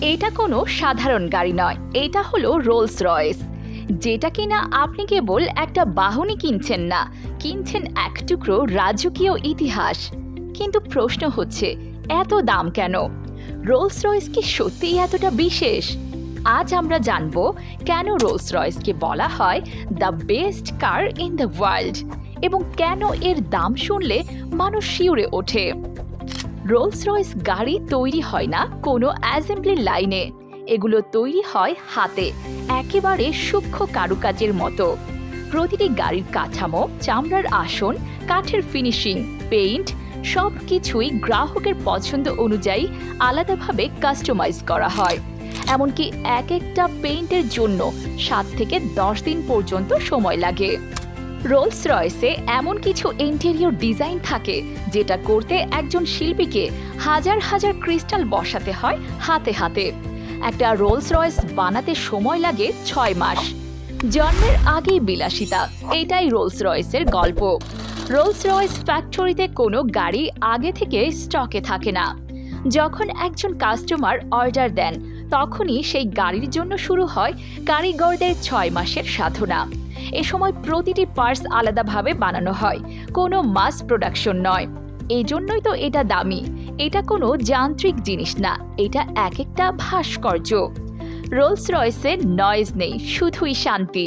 এটা কোনো সাধারণ গাড়ি নয়। এটা হলো রোলস রয়েস যেটা কিনা আপনি কেবল একটা বাহনই কিনছেন না, কিনছেন এক টুকরো রাজকীয় ইতিহাস। কিন্তু প্রশ্ন হচ্ছে, এত দাম কেন? রোলস রয়েস কি সত্যিই এতটা বিশেষ? আজ আমরা জানব, কেন রোলস রয়েসকে বলা হয় the best car in the world এবং কেন এর দাম শুনলে মানুষ শিউরে ওঠে? রোলস রয়েস গাড়ি তৈরি হয় না কোনো অ্যাসেম্বলি লাইনে এগুলো তৈরি হয় হাতে, একেবারে সূক্ষ্ম কারুকাজের মতো। প্রতিটি গাড়ির কাঠামো, চামড়ার আসন, কাঠের ফিনিশিং পেইন্ট সব কিছুই গ্রাহকের পছন্দ অনুযায়ী আলাদাভাবে কাস্টমাইজ করা হয়। এমনকি এক একটা পেইন্টের জন্য সাত থেকে দশ দিন পর্যন্ত সময় লাগে। রোলস রয়েসে এমন কিছু ইন্টেরিয়র ডিজাইন থাকে, যেটা করতে একজন শিল্পীকে হাজার হাজার ক্রিস্টাল বসাতে হয় হাতে হাতে। একটা রোলস রয়েস বানাতে সময় লাগে ছয় মাস। জন্মের আগেই বিলাসিতা, এটাই রোলস রয়েসের গল্প। রোলস রয়েস ফ্যাক্টরিতে কোনো গাড়ি আগে থেকে স্টকে থাকে না। যখন একজন কাস্টমার অর্ডার দেন তখনই সেই গাড়ির জন্য শুরু হয় কারিগরদের ছয় মাসের সাধনা। এ সময় প্রতিটি পার্টস আলাদাভাবে বানানো হয়, কোনো মাস প্রোডাকশন নয়। এই জন্যই তো এটা দামি। এটা কোনো যান্ত্রিক জিনিস না, এটা এক একটা ভাস্কর্য। রোলস রয়েসের নয়েজ নেই, শুধুই শান্তি।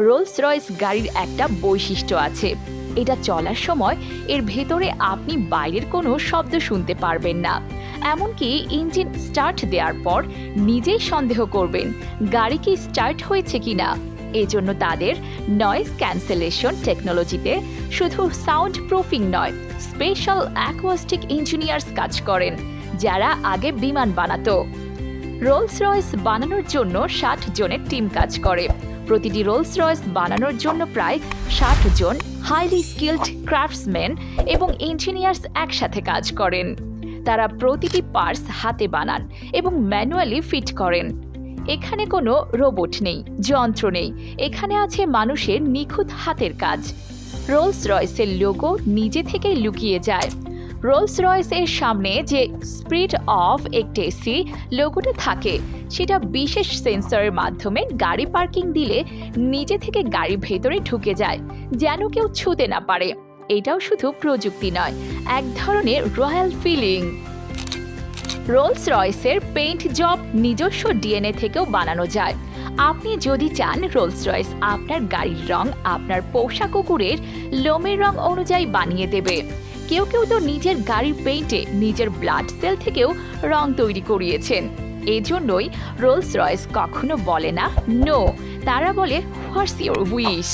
রোলস রয়েস গাড়ির একটা বৈশিষ্ট্য আছে, এটা চলার সময় এর ভেতরে আপনি বাইরের কোনো শব্দ শুনতে পারবেন না। এমনকি ইঞ্জিন স্টার্ট দেওয়ার পর নিজেই সন্দেহ করবেন, গাড়ি কি স্টার্ট হয়েছে কিনা। এজন্য তাদের নয়েজ ক্যান্সেলেশন টেকনোলজিতে শুধু সাউন্ড প্রুফিং নয় স্পেশাল অ্যাকোয়াস্টিক ইঞ্জিনিয়ার্স কাজ করেন, যারা আগে বিমান বানাতো। রোলস রয়েস বানানোর জন্য ষাট জনের টিম কাজ করে। প্রতিটি রোলস রয়েস বানানোর জন্য প্রায় ষাট জন হাইলি স্কিল্ড ক্রাফটসম্যান এবং ইঞ্জিনিয়ার্স একসাথে কাজ করেন। তারা প্রতিটি পার্স হাতে বানান এবং ম্যানুয়ালি ফিট করেন। এখানে কোনো রোবট নেই, যন্ত্র নেই। এখানে আছে মানুষের নিখুঁত হাতের কাজ। রোলস রয়েসের লোগো নিজে থেকেই লুকিয়ে যায়। রোলস রয়েস এর সামনে যে স্প্রিট অফ একটেসি লোগোটা থাকে, সেটা বিশেষ সেন্সরের মাধ্যমে গাড়ি পার্কিং দিলে নিজে থেকে গাড়ির ভেতরে ঢুকে যায়, যেন কেউ ছুতে না পারে। এটাও শুধু প্রযুক্তি নয়, এক ধরনের রয়্যাল ফিলিং। রোলস রয়েসের পেইন্ট জব নিজস্ব ডিএনএ থেকেও বানানো যায়। আপনি যদি চান রোলস রয়েস আপনার গাড়ির রং, আপনার পোষা কুকুরের লোমের রং অনুযায়ী বানিয়ে দেবে। কেউ কেউ তো নিজের গাড়ির পেইন্টে নিজের ব্লাড সেল থেকেও রং তৈরি করিয়েছেন। এই জন্যই রোলস রয়েস কখনো বলে না নো তারা বলে হোয়াটস ইউর উইশ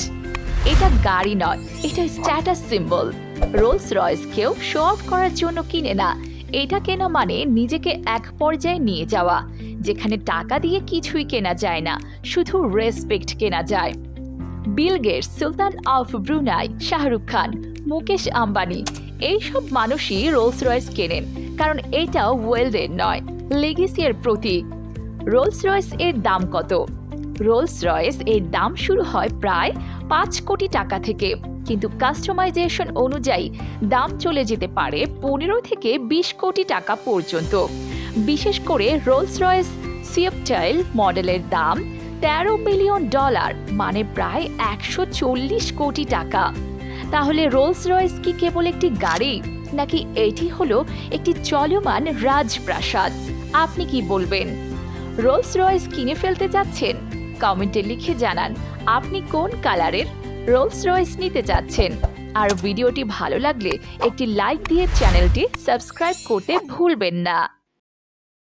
এটা গাড়ি নয়, এটা স্ট্যাটাস সিম্বল রোলস রয়েসকেও শো অফ করার জন্য কিনে না। এটা কেনা মানে নিজেকে এক পর্যায়ে নিয়ে যাওয়া, যেখানে টাকা দিয়ে কিছুই কেনা যায় না, শুধু রেসপেক্ট কেনা যায়। Bill Gates sultan of Brunei Shahrukh Khan, Mukesh Ambani, এইসব মানুষই রোলস রয়েস কেনেন, কারণ এটাও ওয়েলডের নয় লেগেসিয়ার প্রতীক। রোলস রয়েস এর দাম কত? রোলস রয়েস এর দাম শুরু হয় প্রায় পাঁচ কোটি টাকা থেকে। কিন্তু কাস্টমাইজেশন অনুযায়ী দাম চলে যেতে পারে পনেরো থেকে বিশ কোটি টাকা পর্যন্ত। বিশেষ করে রোলস রয়েস সিয়েপটাইল মডেলের দাম তেরো মিলিয়ন ডলার মানে প্রায় একশো চল্লিশ কোটি টাকা। তাহলে রোলস রয়েস কি কেবল একটি গাড়ি, নাকি এটি হলো একটি চলমান রাজপ্রাসাদ? আপনি কি বলবেন? রোলস রয়েস কিনে ফেলতে যাচ্ছেন? কমেন্টে লিখে জানান। আপনি কোন কালারের রোলস রয়েস নিতে চাচ্ছেন? আর ভিডিওটি ভালো লাগলে একটি লাইক দিয়ে চ্যানেলটি সাবস্ক্রাইব করতে ভুলবেন না।